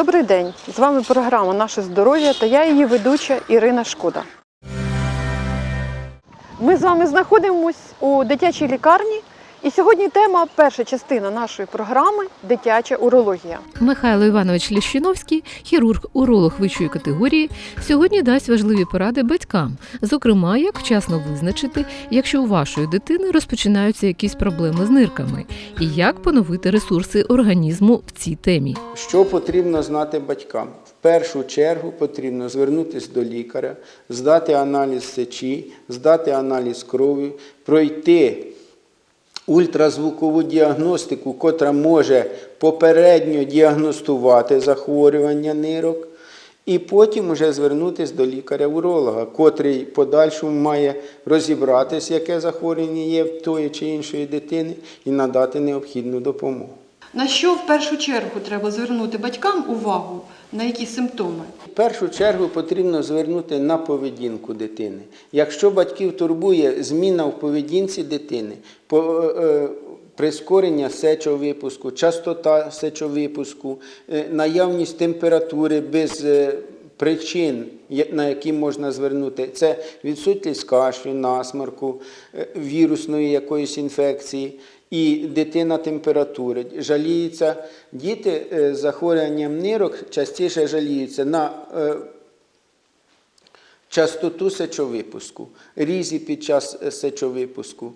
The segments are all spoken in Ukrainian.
Добрий день! З вами програма Наше здоров'я та я її ведуча Ірина Шкода. Ми з вами знаходимось у дитячій лікарні. І сьогодні тема, перша частина нашої програми дитяча урологія. Михайло Іванович Ліщиновський, хірург уролог вищої категорії, сьогодні дасть важливі поради батькам, зокрема, як вчасно визначити, якщо у вашої дитини розпочинаються якісь проблеми з нирками, і як поновити ресурси організму в цій темі. Що потрібно знати батькам? В першу чергу потрібно звернутися до лікаря, здати аналіз сечі, здати аналіз крові, пройти ультразвукову діагностику, котра може попередньо діагностувати захворювання нирок, і потім вже звернутися до лікаря-уролога, котрий подальшому має розібратися, яке захворювання є в тої чи іншої дитини, і надати необхідну допомогу. На що в першу чергу треба звернути батькам увагу, на які симптоми? В першу чергу потрібно звернути на поведінку дитини. Якщо батьків турбує зміна в поведінці дитини, по, е, прискорення сечовипуску, частота сечовипуску, е, наявність температури без е, причин, на які можна звернути, це відсутність кашлю, насморку, е, вірусної якоїсь інфекції. І дитина температури. Жаліються діти е, з захворюванням нирок частіше жаліються на е, частоту сечовипуску, різі під час сечовипуску,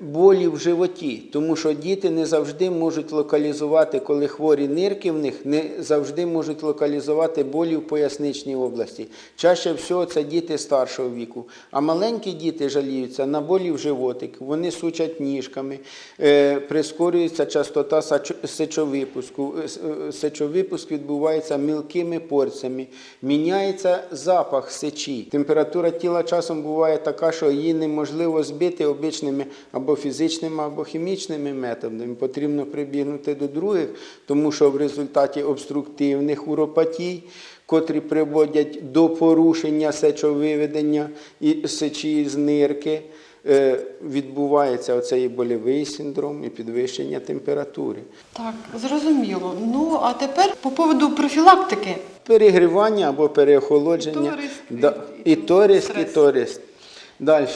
болі в животі, тому що діти не завжди можуть локалізувати, коли хворі нирки в них, не завжди можуть локалізувати болі в поясничній області. Чаще всього це діти старшого віку. А маленькі діти жаліються на болі в животик, вони сучать ніжками, е, прискорюється частота сечовипуску. Е, е, Сечовипуск відбувається мілкими порціями, міняється запах сечі. Температура тіла часом буває така, що її неможливо збити обичними або фізичними, або хімічними методами. Потрібно прибігнути до других, тому що в результаті обструктивних уропатій, котрі приводять до порушення сечовиведення і сечі з нирки, е, відбувається оцей болівий синдром і підвищення температури. Так, зрозуміло. Ну а тепер по поводу профілактики. Перегрівання або переохолодження. І- торист, і торист. Далі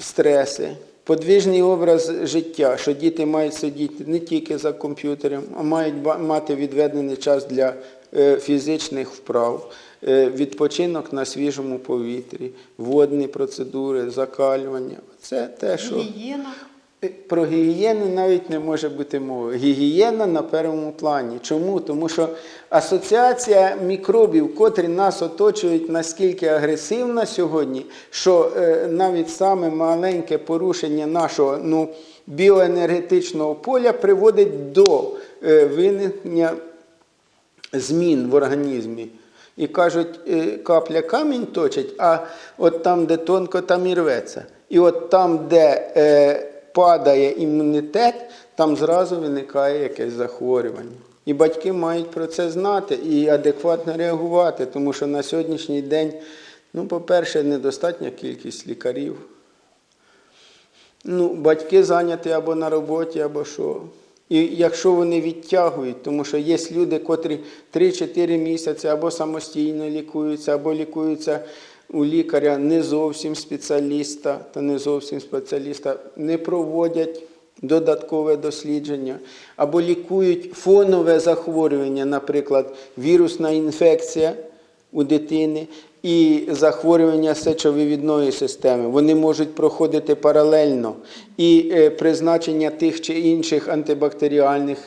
стреси. Подвижний образ життя, що діти мають сидіти не тільки за комп'ютером, а мають мати відведений час для е, фізичних вправ, е, відпочинок на свіжому повітрі, водні процедури, закалювання. Це те, що. Гігієна. Про гігієну навіть не може бути мови. Гігієна на першому плані. Чому? Тому що асоціація мікробів, котрі нас оточують, наскільки агресивна сьогодні, що е, навіть саме маленьке порушення нашого ну, біоенергетичного поля приводить до е, виникнення змін в організмі. І кажуть, е, капля камінь точить, а от там, де тонко, там і рветься. І от там, де е, падає імунітет, там зразу виникає якесь захворювання. І батьки мають про це знати і адекватно реагувати, тому що на сьогоднішній день, ну, по-перше, недостатня кількість лікарів. Ну, батьки зайняті або на роботі, або що. І якщо вони відтягують, тому що є люди, котрі 3-4 місяці або самостійно лікуються, або лікуються у лікаря не зовсім спеціаліста та не зовсім спеціаліста, не проводять додаткове дослідження, або лікують фонове захворювання, наприклад, вірусна інфекція у дитини і захворювання сечовивідної системи. Вони можуть проходити паралельно. І е, призначення тих чи інших антибактеріальних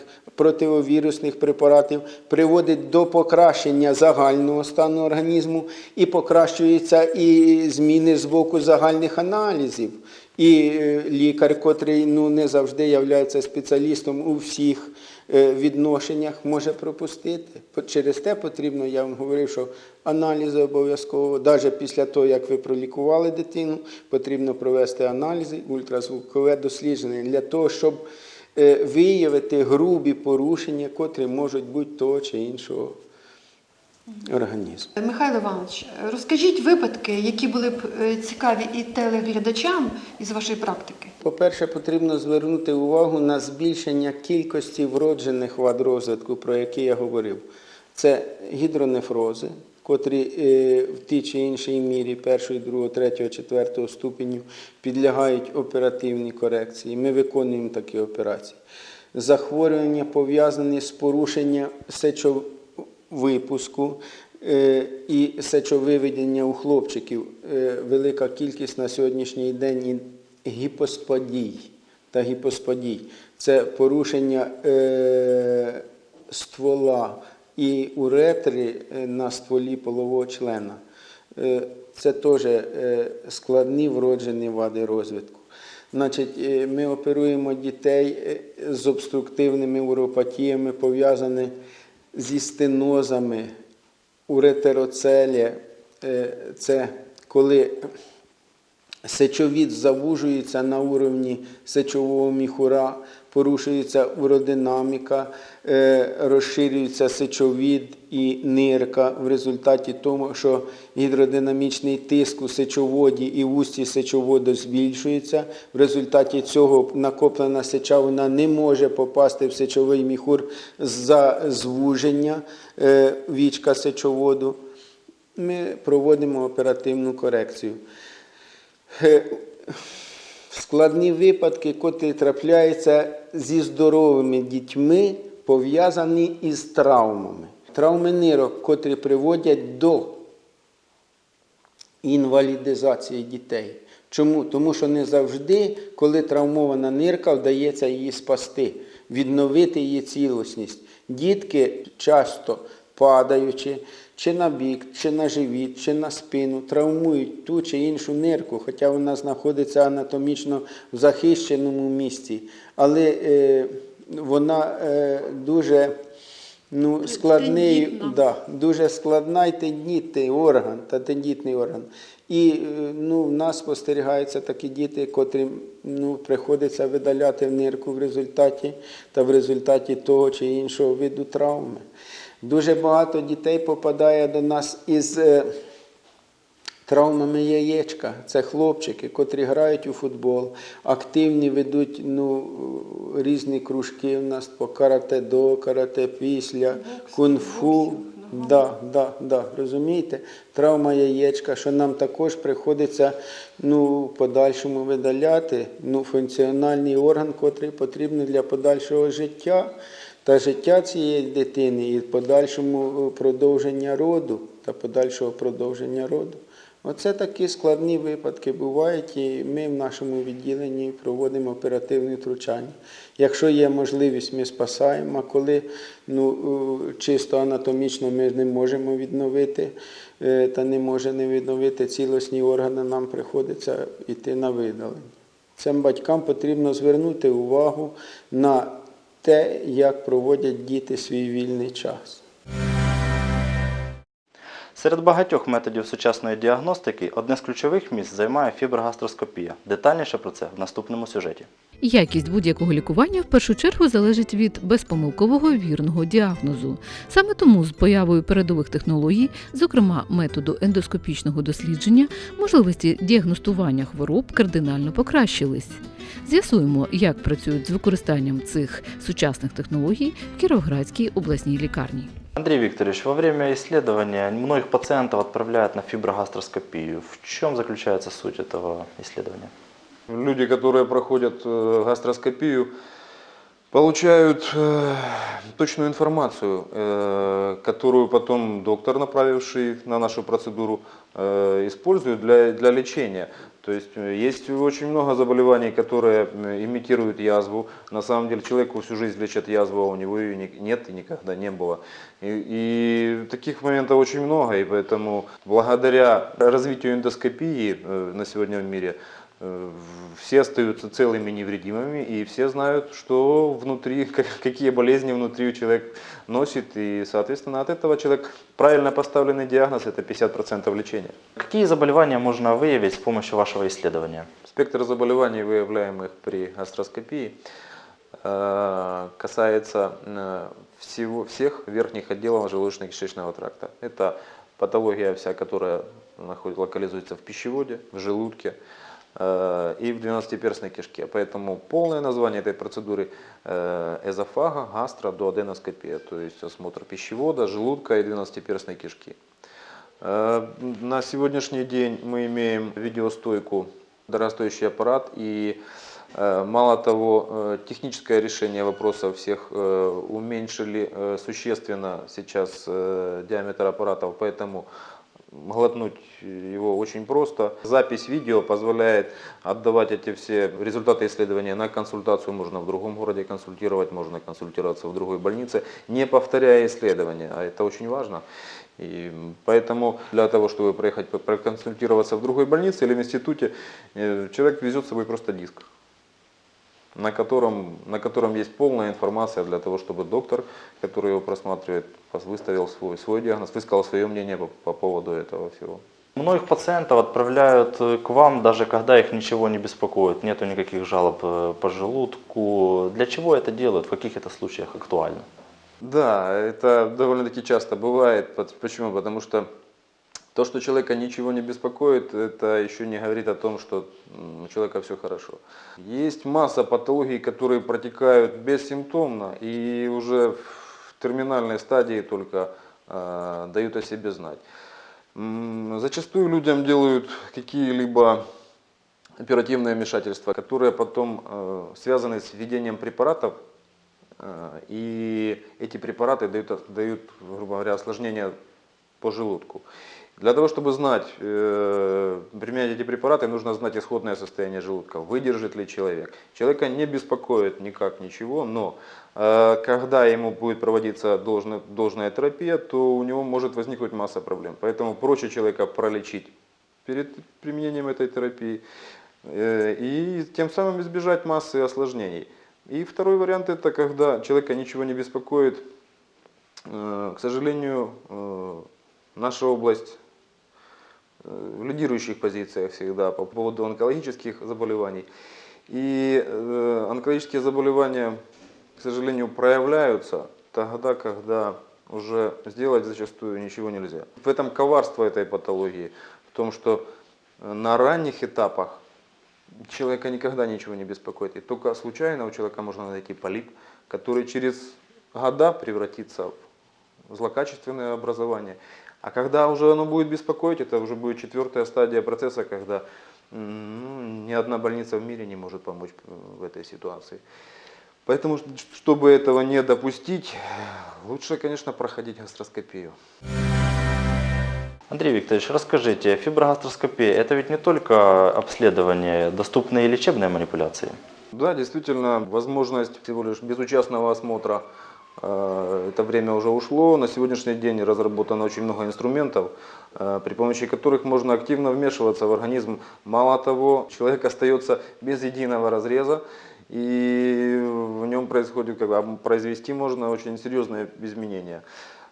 противовірусних препаратів приводить до покращення загального стану організму і покращуються і зміни з боку загальних аналізів. І е, лікар, котрий ну, не завжди є спеціалістом у всіх е, відношеннях, може пропустити. Через те потрібно, я вам говорив, що аналізи обов'язково, навіть після того, як ви пролікували дитину, потрібно провести аналізи, ультразвукове дослідження для того, щоб виявити грубі порушення, котрі можуть бути того чи іншого організму. Михайло Іванович, розкажіть випадки, які були б е, цікаві і телеглядачам із вашої практики. По-перше, потрібно звернути увагу на збільшення кількості вроджених вад розвитку, про які я говорив. Це гідронефрози, котрі е, в тій чи іншій мірі першого, другого, третього, четвертого ступеню підлягають оперативній корекції. Ми виконуємо такі операції. Захворювання пов'язані з порушенням сечовипуску е, і сечовиведення у хлопчиків. Е, Велика кількість на сьогоднішній день гіпосподій та гіпосподій. Це порушення ствола і уретри е, на стволі полового члена. Е, Це теж е, складні вроджені вади розвитку. Значить, ми оперуємо дітей з обструктивними уропатіями, пов'язані зі стенозами, уретероцелі. Е, Це коли Сечовід завужується на уровні сечового міхура, порушується уродинаміка, е, розширюється сечовід і нирка в результаті того, що гідродинамічний тиск у сечоводі і в усті сечоводу збільшується. В результаті цього накоплена сеча вона не може попасти в сечовий міхур за звуження е, вічка сечоводу. Ми проводимо оперативну корекцію. Складні випадки, котрі трапляються зі здоровими дітьми, пов'язані із травмами. Травми нирок, котрі приводять до інвалідизації дітей. Чому? Тому що не завжди, коли травмована нирка, вдається її спасти, відновити її цілісність. Дітки часто падаючи, чи на бік, чи на живіт, чи на спину, травмують ту чи іншу нирку, хоча вона знаходиться анатомічно в захищеному місці. Але е, вона е, дуже ну, складний, Тендітна. да, дуже складна і тендітний орган та тендітний орган. І е, ну, в нас спостерігаються такі діти, котрим ну, приходиться видаляти нирку в результаті та в результаті того чи іншого виду травми. Дуже багато дітей попадає до нас із е, травмами яєчка. Це хлопчики, котрі грають у футбол, активні ведуть ну, різні кружки у нас по карате до, карате після, кунг-фу. Да, да, да, розумієте? Травма яєчка, що нам також приходиться ну, в подальшому видаляти ну, функціональний орган, котрий потрібний для подальшого життя та життя цієї дитини і подальшому е, продовження роду та подальшого продовження роду. Оце такі складні випадки бувають, і ми в нашому відділенні проводимо оперативне втручання. Якщо є можливість, ми спасаємо, а коли ну, е, чисто анатомічно ми не можемо відновити е, та не може не відновити цілісні органи, нам приходиться йти на видалення. Цим батькам потрібно звернути увагу на те, як проводять діти свій вільний час. Серед багатьох методів сучасної діагностики одне з ключових місць займає фіброгастроскопія. Детальніше про це в наступному сюжеті. Якість будь-якого лікування в першу чергу залежить від безпомилкового вірного діагнозу. Саме тому з появою передових технологій, зокрема методу ендоскопічного дослідження, можливості діагностування хвороб кардинально покращились. З'ясуємо, як працюють з використанням цих сучасних технологій в Кіровоградській обласній лікарні. Андрей Викторович, во время исследования многих пациентов отправляют на фиброгастроскопию. В чем заключается суть этого исследования? Люди, которые проходят э, гастроскопию, получают э, точную информацию, э, которую потом доктор, направивший на нашу процедуру, э, использует для, для лечения. То есть э, есть очень много заболеваний, которые имитируют язву. На самом деле человеку всю жизнь лечат язву, а у него ее нет и никогда не было. И, и таких моментов очень много, и поэтому благодаря развитию эндоскопии э, на сегодня в мире все остаются целыми невредимыми, и все знают, что внутри, как- какие болезни внутри человек носит, и, соответственно, от этого человек правильно поставленный диагноз – это 50% лечения. Какие заболевания можно выявить с помощью вашего исследования? Спектр заболеваний, выявляемых при гастроскопии, э, касается э, всего, всех верхних отделов желудочно-кишечного тракта. Это патология вся, которая локализуется в пищеводе, в желудке, э, и в двенадцатиперстной кишке. Поэтому полное название этой процедуры э, эзофага гастродуоденоскопия, то есть осмотр пищевода, желудка и двенадцатиперстной кишки. Э, На сегодняшний день мы имеем видеостойку, дорогостоящий аппарат и э, Мало того, э, техническое решение вопросов всех э, уменьшили э, существенно сейчас э, диаметр аппаратов, поэтому глотнуть его очень просто. Запись видео позволяет отдавать эти все результаты исследования на консультацию. Можно в другом городе консультировать, можно консультироваться в другой больнице, не повторяя исследования. А это очень важно. И поэтому для того, чтобы проехать проконсультироваться в другой больнице или в институте, э, человек везет с собой просто диск на котором, на котором есть полная информация для того, чтобы доктор, который его просматривает, выставил свой, свой диагноз, высказал свое мнение по, по поводу этого всего. Многих пациентов отправляют э, к вам, даже когда их ничего не беспокоит, нету никаких жалоб э, по желудку. Для чего это делают? В каких это случаях актуально? Да, это довольно-таки часто бывает. Почему? Потому что то, что человека ничего не беспокоит, это еще не говорит о том, что у человека все хорошо. Есть масса патологий, которые протекают бессимптомно и уже в терминальной стадии только э, дают о себе знать. Зачастую людям делают какие-либо оперативное вмешательство, которые потом э, связаны с введением препаратов, э, и эти препараты дают, дают, грубо говоря, осложнения по желудку. Для того, чтобы знать, э, применять эти препараты, нужно знать исходное состояние желудка, выдержит ли человек. Человека не беспокоит никак ничего, но э, когда ему будет проводиться должная, должная терапия, то у него может возникнуть масса проблем. Поэтому проще человека пролечить перед применением этой терапии э, и тем самым избежать массы осложнений. И второй вариант это когда человека ничего не беспокоит. К сожалению, наша область в лидирующих позициях всегда по поводу онкологических заболеваний. И э, онкологические заболевания, к сожалению, проявляются тогда, когда уже сделать зачастую ничего нельзя. В этом коварство этой патологии, в том, что э, на ранних этапах человека никогда ничего не беспокоит. И только случайно у человека можно найти полип, который через года превратится в злокачественное образование. А когда уже оно будет беспокоить, это уже будет четвертая стадия процесса, когда ну, ни одна больница в мире не может помочь э, в этой ситуации. Поэтому, чтобы этого не допустить, лучше, конечно, проходить гастроскопию. Андрей Викторович, расскажите, фиброгастроскопия – это ведь не только обследование, доступные лечебные манипуляции? Да, действительно, возможность всего лишь безучастного осмотра, это время уже ушло. На сегодняшний день разработано очень много инструментов, э, при помощи которых можно активно вмешиваться в организм. Мало того, человек остается без единого разреза, и в нем происходит, как бы, произвести можно очень серьезные изменения.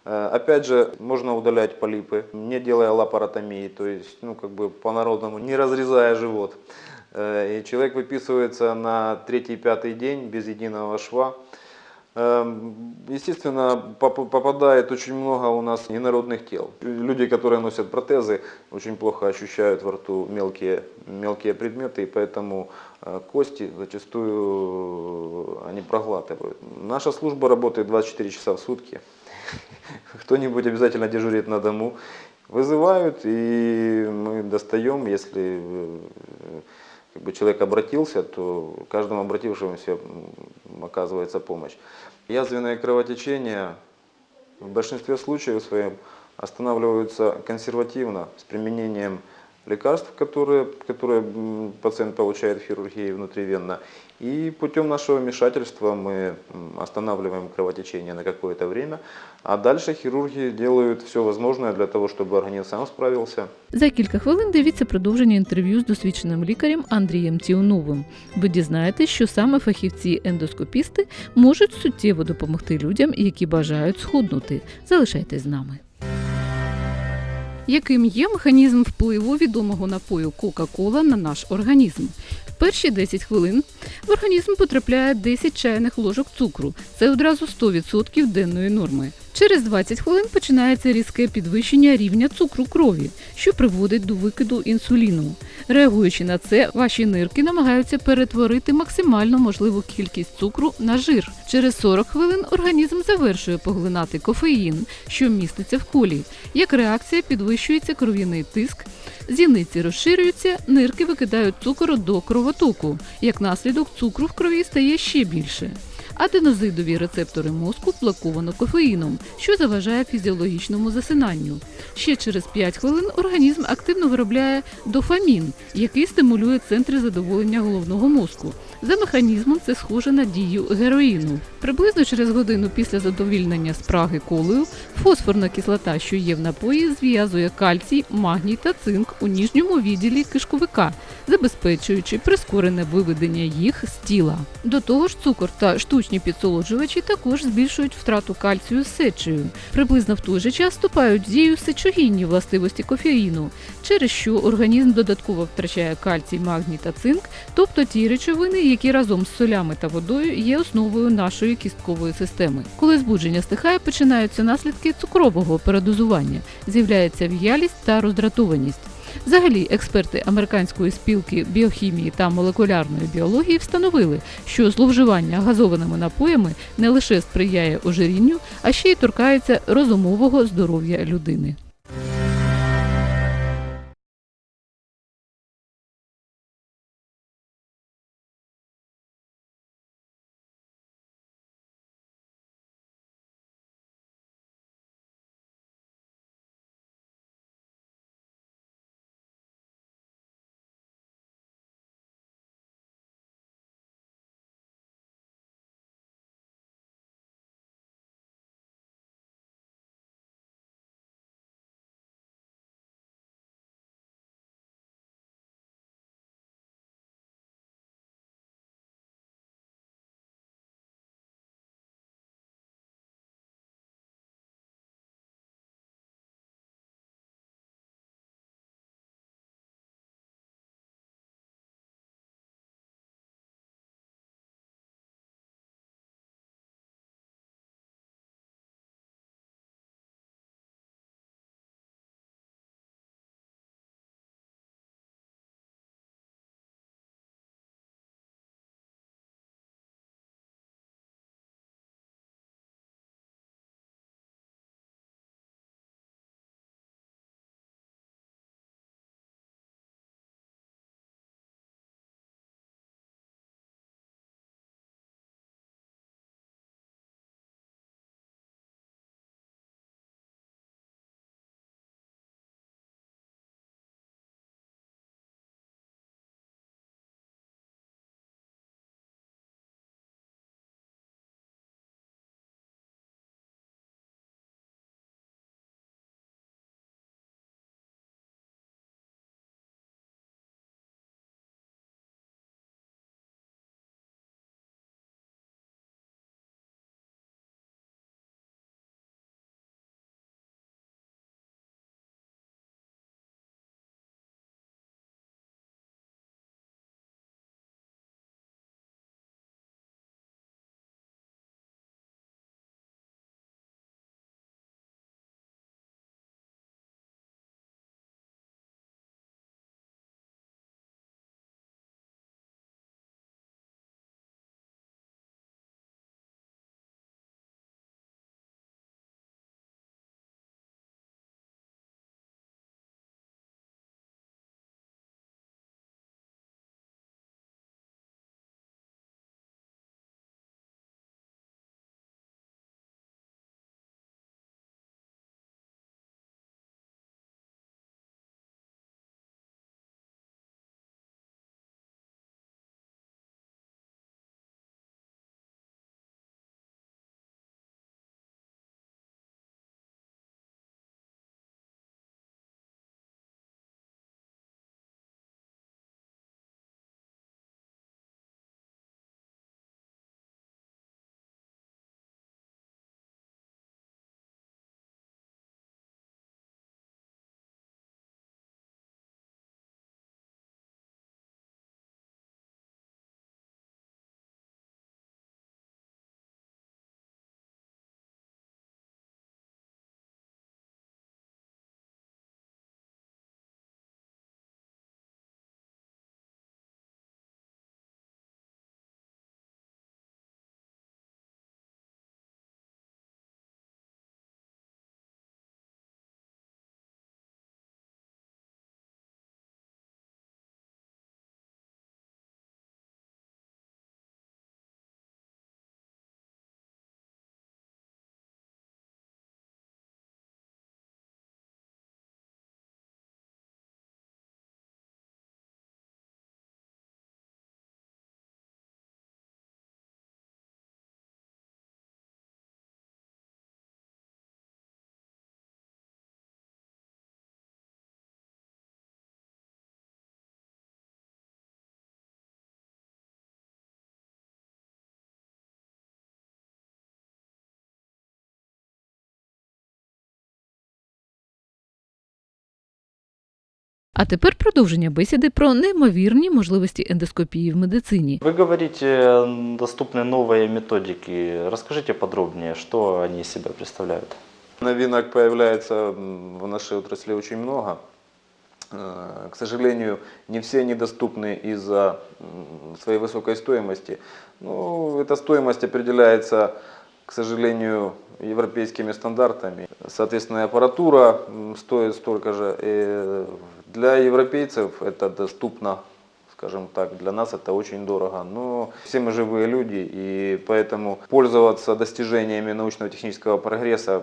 Э, Опять же, можно удалять полипы, не делая лапаротомии, то есть, ну, как бы по-народному, не разрезая живот. Э, И человек выписывается на третий-пятый день без единого шва. Эм, Естественно, поп- попадает очень много у нас инородных тел. Люди, которые носят протезы, очень плохо ощущают во рту мелкие, мелкие предметы, и поэтому э, кости зачастую они проглатывают. Наша служба работает 24 часа в сутки. Кто-нибудь обязательно дежурит на дому. Вызывают, и мы достаем, если э, как бы человек обратился, то каждому обратившемуся оказывается помощь. Язвенное кровотечение в большинстве случаев своем останавливаются консервативно с применением лекарств, которые, которые м, пациент получает в хирургии внутривенно. И путем нашего вмешательства мы м, останавливаем кровотечение на какое-то время, а дальше хирурги делают все возможное для того, чтобы организм сам справился. За кілька хвилин дивіться продовження інтерв'ю з досвідченим лікарем Андрієм Тіоновим. Ви дізнаєтесь, що саме фахівці-ендоскопісти можуть суттєво допомогти людям, які бажають схуднути. Залишайтесь з нами. яким є механізм впливу відомого напою Кока-Кола на наш організм? В перші 10 хвилин в організм потрапляє 10 чайних ложок цукру. Це одразу 100% денної норми. Через 20 хвилин починається різке підвищення рівня цукру крові, що приводить до викиду інсуліну. Реагуючи на це, ваші нирки намагаються перетворити максимально можливу кількість цукру на жир. Через 40 хвилин організм завершує поглинати кофеїн, що міститься в колі. Як реакція підвищується кров'яний тиск, зіниці розширюються, нирки викидають цукор до кровотоку. Як наслідок, цукру в крові стає ще більше. Аденозидові рецептори мозку блоковано кофеїном, що заважає фізіологічному засинанню. Ще через 5 хвилин організм активно виробляє дофамін, який стимулює центри задоволення головного мозку. За механізмом це схоже на дію героїну. Приблизно через годину після задовільнення спраги колею фосфорна кислота, що є в напої, зв'язує кальцій, магній та цинк у ніжньому відділі кишковика, забезпечуючи прискорене виведення їх з тіла. До того ж, цукор та штучні підсолоджувачі також збільшують втрату кальцію з сечею. Приблизно в той же час вступають в дію сечогінні властивості кофеїну, через що організм додатково втрачає кальцій, магній та цинк, тобто ті речовини, які разом з солями та водою є основою нашої кісткової системи. Коли збудження стихає, починаються наслідки цукрового передозування, з'являється в'ялість та роздратованість. Взагалі, експерти американської спілки біохімії та молекулярної біології встановили, що зловживання газованими напоями не лише сприяє ожирінню, а ще й торкається розумового здоров'я людини. А тепер продовження бесіди про неймовірні можливості ендоскопії в медицині. Вы говорите, м, доступны новые методики. Расскажите подробнее, что они из себя представляют. Новинок появляется м, в нашей отрасли очень много. Э, К сожалению, не все они доступны из-за м, своей высокой стоимости. Ну, эта стоимость определяется, к сожалению, европейскими стандартами. Соответственно, и аппаратура м, стоит столько же. Для европейцев это доступно, скажем так, для нас это очень дорого. Но все мы живые люди, и поэтому пользоваться достижениями научно-технического прогресса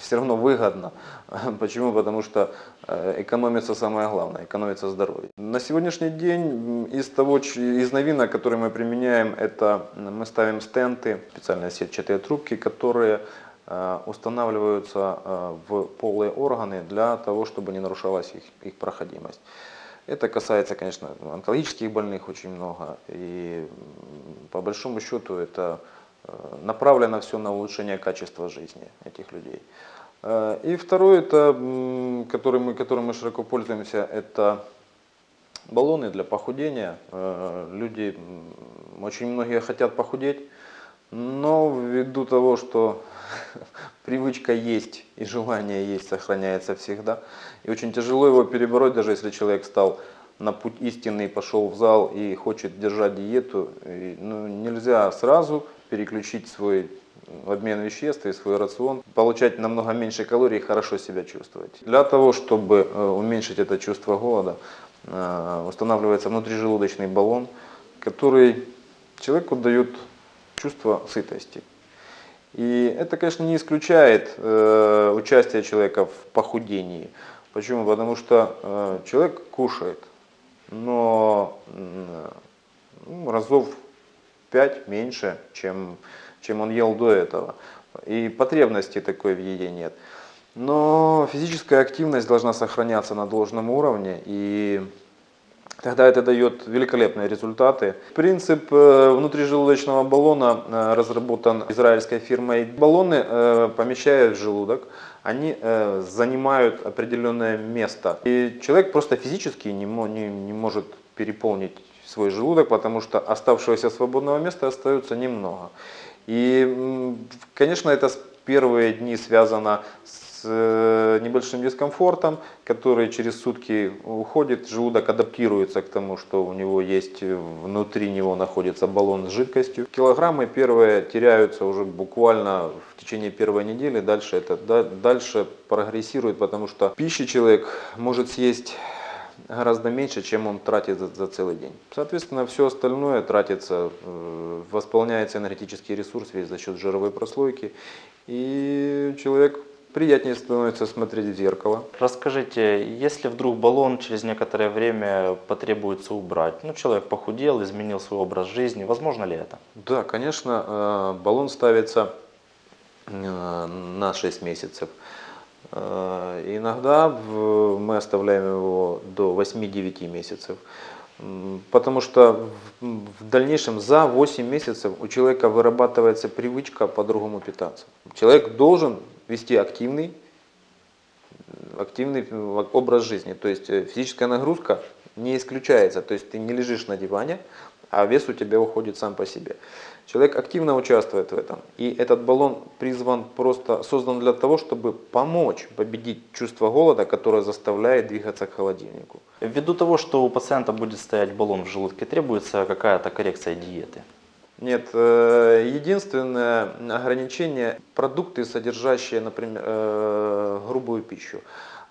все равно выгодно. Почему? Потому что э, экономится самое главное, экономится здоровье. На сегодняшний день из того, из новинок, которые мы применяем, это мы ставим стенты, специальные сетчатые трубки, которые устанавливаются э, в полые органы для того, чтобы не нарушалась их, их проходимость. Это касается, конечно, онкологических больных очень много. И по большому счету это э, направлено все на улучшение качества жизни этих людей. Э, И второе, это, м, который мы, которым мы широко пользуемся, это баллоны для похудения. Э, Люди, очень многие хотят похудеть, но ввиду того, что привычка есть и желание есть сохраняется всегда, и очень тяжело его перебороть, даже если человек стал на путь истинный, пошел в зал и хочет держать диету, и, ну, нельзя сразу переключить свой обмен веществ и свой рацион, получать намного меньше калорий и хорошо себя чувствовать. Для того, чтобы э, уменьшить это чувство голода, э, устанавливается внутрижелудочный баллон, который человеку дает чувство сытости. И это, конечно, не исключает э, участие человека в похудении. Почему? Потому что э, человек кушает, но м, ну, разов пять меньше, чем, чем он ел до этого. И потребности такой в еде нет. Но физическая активность должна сохраняться на должном уровне, и тогда это дает великолепные результаты. Принцип э, внутрижелудочного баллона э, разработан израильской фирмой. Баллоны э, помещают в желудок, они занимают определенное место. И человек просто физически не, не, не может переполнить свой желудок, потому что оставшегося свободного места остается немного. И, конечно, это первые дни связано с э, небольшим дискомфортом, который через сутки уходит, желудок адаптируется к тому, что у него есть э, внутри него находится баллон с жидкостью. Килограммы первые теряются уже буквально в течение первой недели, дальше это да- дальше прогрессирует, потому что пищи человек может съесть гораздо меньше, чем он тратит за, за целый день. Соответственно, все остальное тратится, э, восполняется энергетический ресурс весь за счет жировой прослойки, и человек приятнее становится смотреть в зеркало. Расскажите, если вдруг баллон через некоторое время потребуется убрать, ну человек похудел, изменил свой образ жизни, возможно ли это? Да, конечно, э, баллон ставится э, на 6 месяцев. Э, Иногда мы оставляем его до 8-9 месяцев. Потому что в дальнейшем за 8 месяцев у человека вырабатывается привычка по-другому питаться. Человек должен вести активный, активный образ жизни. То есть э, физическая нагрузка не исключается. То есть ты не лежишь на диване, а вес у тебя уходит сам по себе. Человек активно участвует в этом. И этот баллон призван просто, создан для того, чтобы помочь победить чувство голода, которое заставляет двигаться к холодильнику. Ввиду того, что у пациента будет стоять баллон в желудке, требуется какая-то коррекция диеты. Нет, э, единственное ограничение – продукты, содержащие, например, э, грубую пищу.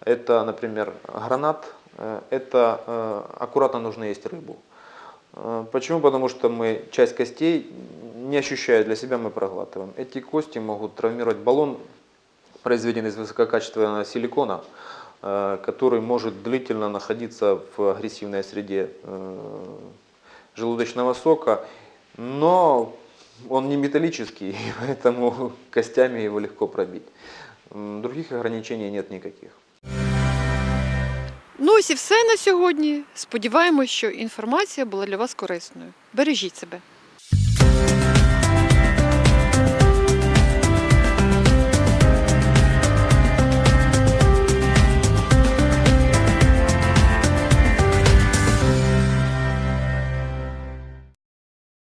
Это, например, гранат, э, это аккуратно нужно есть рыбу. Почему? Потому что мы часть костей, не ощущая для себя, мы проглатываем. Эти кости могут травмировать баллон, произведенный из высококачественного силикона, который может длительно находиться в агрессивной среде желудочного сока, но он не металлический, поэтому костями его легко пробить. Других ограничений нет никаких. Ну ось і все на сьогодні. Сподіваємось, що інформація була для вас корисною. Бережіть себе.